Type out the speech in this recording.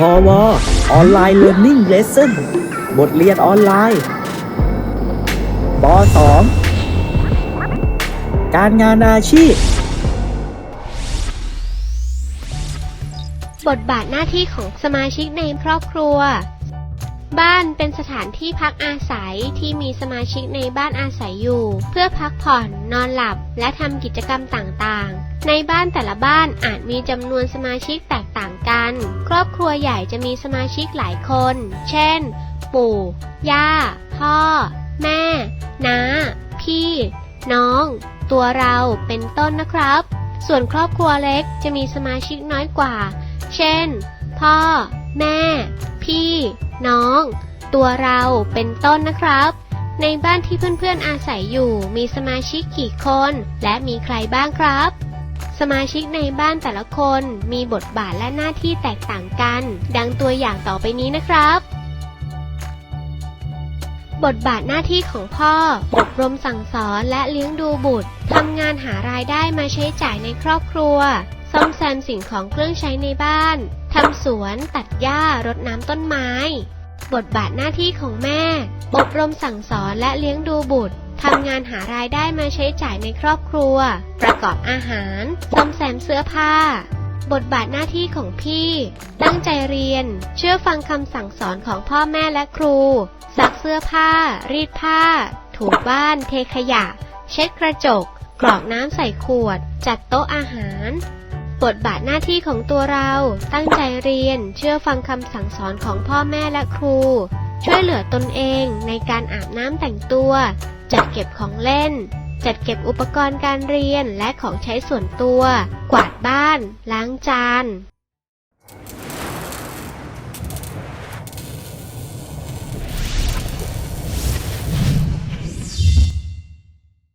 พอวออนไลน์เรียน i ิ g เลส s o n บทเรียนออนไลน์ป .2 การงานอาชีพ บทบาทหน้าที่ของสมาชิกในครอบครัว บ้านเป็นสถานที่พักอาศัยที่มีสมาชิกในบ้านอาศัยอยู่ เพื่อพักผ่อนนอนหลับ และทำกิจกรรมต่างๆ ในบ้านแต่ละบ้านอาจมีจำนวนสมาชิกแตกต่างกัน ครอบครัวใหญ่จะมีสมาชิกหลายคน เช่น ปู่ ย่า พ่อ แม่ น้า พี่ น้อง ตัวเราเป็นต้นนะครับ ส่วนครอบครัวเล็กจะมีสมาชิกน้อยกว่า เช่น พ่อ แม่ พี่ น้อง ตัวเราเป็นต้นนะครับ ในบ้านที่เพื่อนๆอาศัยอยู่ มีสมาชิกกี่คน และมีใครบ้างครับ สมาชิกในบ้านแต่ละคนมีบทบาทและหน้าที่แตกต่างกัน ดังตัวอย่างต่อไปนี้นะครับ บทบาทหน้าที่ของพ่อ อบรมสั่งสอนและเลี้ยงดูบุตรทำงานหารายได้มาใช้จ่ายในครอบครัวซ่อมแซมสิ่งของเครื่องใช้ในบ้าน ทำสวนตัดหญ้ารดน้ำต้นไม้ บทบาทหน้าที่ของแม่ อบรมสั่งสอนและเลี้ยงดูบุตรทำงานหารายได้มาใช้จ่ายในครอบครัว ประกอบอาหารซ่อมแซมเสื้อผ้า บทบาทหน้าที่ของพี่ ตั้งใจเรียน เชื่อฟังคำสั่งสอนของพ่อแม่และครู ซักเสื้อผ้า รีดผ้า ถูบ้าน เทขยะ เช็ดกระจก กรอกน้ำใส่ขวด จัดโต๊ะอาหาร บทบาทหน้าที่ของตัวเรา ตั้งใจเรียน เชื่อฟังคำสั่งสอนของพ่อแม่และครู ช่วยเหลือตนเองในการอาบน้ำแต่งตัว จัดเก็บของเล่น จัดเก็บอุปกรณ์การเรียนและของใช้ส่วนตัว กวาดบ้าน ล้างจาน